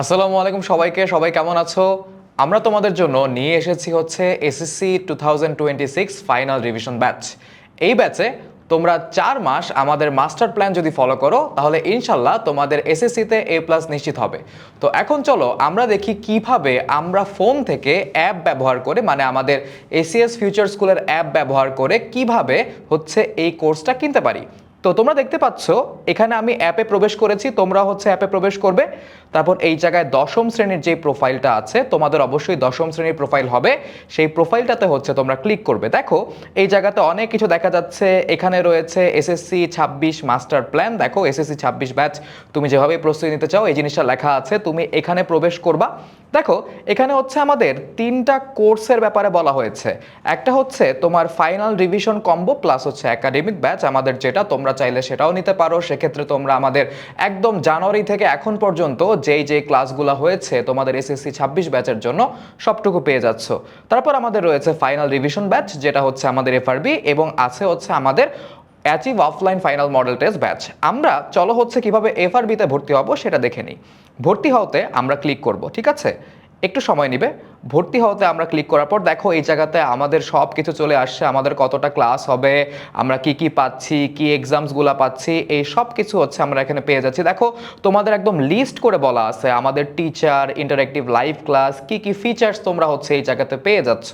আসসালামু আলাইকুম সবাইকে, সবাই কেমন আছো? আমরা তোমাদের জন্য নিয়ে এসেছি হচ্ছে SSC two thousand twenty six final revision batch এই ব্যাচে তোমরা চার মাস আমাদের মাস্টার প্ল্যান যদি ফলো করো, তাহলে ইনশাল্লাহ তোমাদের এসএসসিতে এ প্লাস নিশ্চিত হবে। তো এখন চলো, আমরা দেখি কীভাবে আমরা ফোন থেকে অ্যাপ ব্যবহার করে মানে আমাদের এসিএস ফিউচার স্কুলের অ্যাপ ব্যবহার করে কীভাবে হচ্ছে এই কোর্সটা কিনতে পারি। তো তোমরা দেখতে পাচ্ছ, এখানে আমি অ্যাপে প্রবেশ করেছি, তোমরা হচ্ছে অ্যাপে প্রবেশ করবে। তারপর এই জায়গায় দশম শ্রেণির যে প্রোফাইলটা আছে, তোমাদের অবশ্যই দশম শ্রেণির প্রোফাইল হবে। সেই প্রোফাইলটাতে হচ্ছে তোমরা ক্লিক করবে। দেখো, এই জায়গাতে অনেক কিছু দেখা যাচ্ছে। এখানে রয়েছে এসএসসি ছাব্বিশ মাস্টার প্ল্যান দেখো এসএসসি ছাব্বিশ ব্যাচ তুমি যেভাবে প্রস্তুতি নিতে চাও, এই জিনিসটা লেখা আছে। তুমি এখানে প্রবেশ করবা। দেখো, এখানে হচ্ছে আমাদের তিনটা কোর্সের ব্যাপারে বলা হয়েছে। একটা হচ্ছে তোমার ফাইনাল রিভিশন কম্বো প্লাস হচ্ছে একাডেমিক ব্যাচ আমাদের যেটা তোমরা চাইলে সেটাও নিতে পারো। সেক্ষেত্রে তোমরা আমাদের একদম জানুয়ারি থেকে এখন পর্যন্ত যেই যেই ক্লাসগুলো হয়েছে, তোমাদের এসএসসি ছাব্বিশ ব্যাচের জন্য সবটুকু পেয়ে যাচ্ছ। তারপর আমাদের রয়েছে ফাইনাল রিভিশন ব্যাচ যেটা হচ্ছে আমাদের এফআরবি এবং আছে হচ্ছে আমাদের achieve offline final model test batch আমরা চলো হচ্ছে কীভাবে এফআরবিতে ভর্তি হব সেটা দেখে নিই। ভর্তি হওয়াতে আমরা ক্লিক করব, ঠিক আছে? একটু সময় নেবে। ভর্তি হওয়াতে আমরা ক্লিক করার পর দেখো এই জায়গাতে আমাদের সব কিছু চলে আসছে, আমাদের কতটা ক্লাস হবে, আমরা কি কি পাচ্ছি, কি এক্সামসগুলো পাচ্ছি, এই সব কিছু হচ্ছে আমরা এখানে পেয়ে যাচ্ছি। দেখো, তোমাদের একদম লিস্ট করে বলা আছে, আমাদের টিচার ইন্টারেক্টিভ লাইভ ক্লাস কি কি ফিচার্স তোমরা হচ্ছে এই জায়গাতে পেয়ে যাচ্ছ,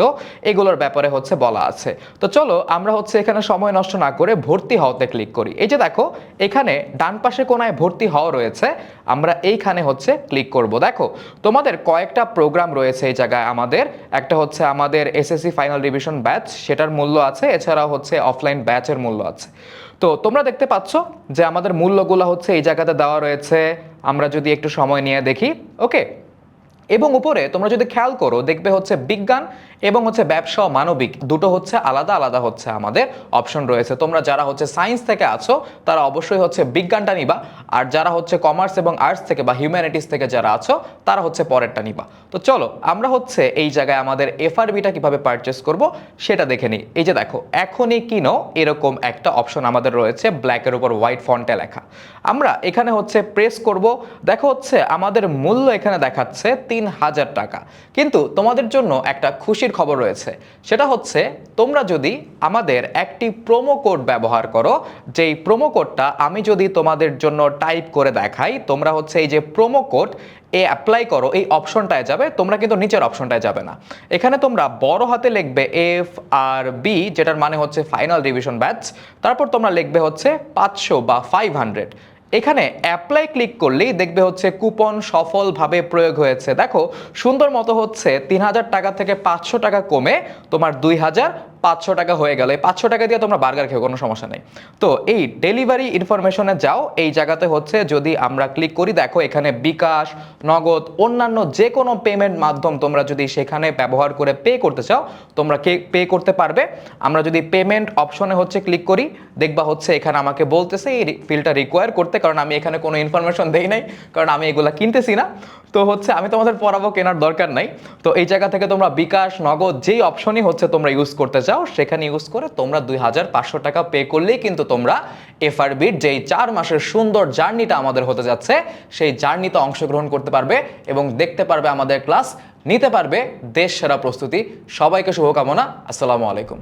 এগুলোর ব্যাপারে হচ্ছে বলা আছে। তো চলো, আমরা হচ্ছে এখানে সময় নষ্ট না করে ভর্তি হওয়াতে ক্লিক করি। এই যে দেখো, এখানে ডান পাশে কোনায় ভর্তি হওয়া রয়েছে, আমরা এইখানে হচ্ছে ক্লিক করব। দেখো, তোমাদের কয়েকটা প্রোগ্রাম রয়েছে এই জায়গায় আমাদের। একটা হচ্ছে আমাদের এসএসসি ফাইনাল রিভিশন ব্যাচ সেটার মূল্য আছে এছাড়া হচ্ছে অফলাইন ব্যাচের মূল্য আছে। তো তোমরা দেখতে পাচ্ছ যে আমাদের মূল্যগুলো হচ্ছে এই জায়গাতে দেওয়া রয়েছে। আমরা যদি একটু সময় নিয়ে দেখি ওকে এবং উপরে তোমরা যদি খেয়াল করো, দেখবে হচ্ছে বিজ্ঞান এবং হচ্ছে ব্যবসা মানবিক দুটো হচ্ছে আলাদা আলাদা হচ্ছে আমাদের অপশন রয়েছে। তোমরা যারা হচ্ছে সায়েন্স থেকে আছো, তারা অবশ্যই হচ্ছে বিজ্ঞানটা নিবা। আর যারা হচ্ছে কমার্স এবং আর্টস থেকে বা হিউম্যানিটিস থেকে যারা আছো, তারা হচ্ছে পরেরটা নিবা। তো চলো, আমরা হচ্ছে এই জায়গায় আমাদের এফআরবিটা কীভাবে পারচেস করব, সেটা দেখে নিই। এই যে দেখো, এখনই কিনো এরকম একটা অপশন আমাদের রয়েছে ব্ল্যাকের উপর হোয়াইট ফন্টে লেখা। আমরা এখানে হচ্ছে প্রেস করব। দেখো হচ্ছে আমাদের মূল্য এখানে দেখাচ্ছে তিন হাজার টাকা। কিন্তু তোমাদের জন্য একটা খুশির খবর রয়েছে। সেটা হচ্ছে, তোমরা যদি আমাদের একটি প্রোমো কোড ব্যবহার করো, যেই প্রোমো কোডটা আমি যদি তোমাদের জন্য টাইপ করে দেখাই, তোমরা হচ্ছে এই যে প্রোমো কোড এ অ্যাপ্লাই করো, এই অপশনটায় যাবে, তোমরা কিন্তু নিচের অপশনটায় যাবে না। এখানে তোমরা বড় হাতে লিখবে এফ আর বি যেটার মানে হচ্ছে ফাইনাল রিভিশন ব্যাচ তারপর তোমরা লিখবে হচ্ছে পাঁচশো বা ফাইভ হান্ড্রেড এখানে অ্যাপ্লাই ক্লিক করলেই দেখবে হচ্ছে কুপন সফলভাবে প্রয়োগ হয়েছে। দেখো, সুন্দর মতো হচ্ছে তিন হাজার টাকা থেকে পাঁচশো টাকা কমে তোমার দুই হাজার পাঁচশো টাকা হয়ে গেল। এই পাঁচশো টাকা দিয়ে তোমরা বার্গার খেয়ে কোনো সমস্যা নেই। তো এই ডেলিভারি ইনফরমেশনে যাও, এই জায়গাতে হচ্ছে যদি আমরা ক্লিক করি, দেখো এখানে বিকাশ, নগদ, অন্যান্য যে কোনো পেমেন্ট মাধ্যম তোমরা যদি সেখানে ব্যবহার করে পে করতে চাও, তোমরা কে পে করতে পারবে। আমরা যদি পেমেন্ট অপশনে হচ্ছে ক্লিক করি, দেখবা হচ্ছে এখানে আমাকে বলতেছে এই ফিলটা রিকোয়ার করতে, কারণ আমি এখানে কোনো ইনফরমেশন দেই নাই, কারণ আমি এগুলা কিনতেছি না। তো হচ্ছে আমি তোমাদের পড়াবো, কেনার দরকার নাই। তো এই জায়গা থেকে তোমরা বিকাশ, নগদ যেই অপশনই হচ্ছে তোমরা ইউজ করতে চাও সেখানে ইউজ করে তোমরা দুই হাজার পাঁচশো টাকা পে করলেই কিন্তু তোমরা এফআরবির যেই চার মাসের সুন্দর জার্নিটা আমাদের হতে যাচ্ছে, সেই জার্নিতে অংশগ্রহণ করতে পারবে এবং দেখতে পারবে আমাদের ক্লাস নিতে পারবে দেশ সেরা প্রস্তুতি। সবাইকে শুভকামনা, আসসালামু আলাইকুম।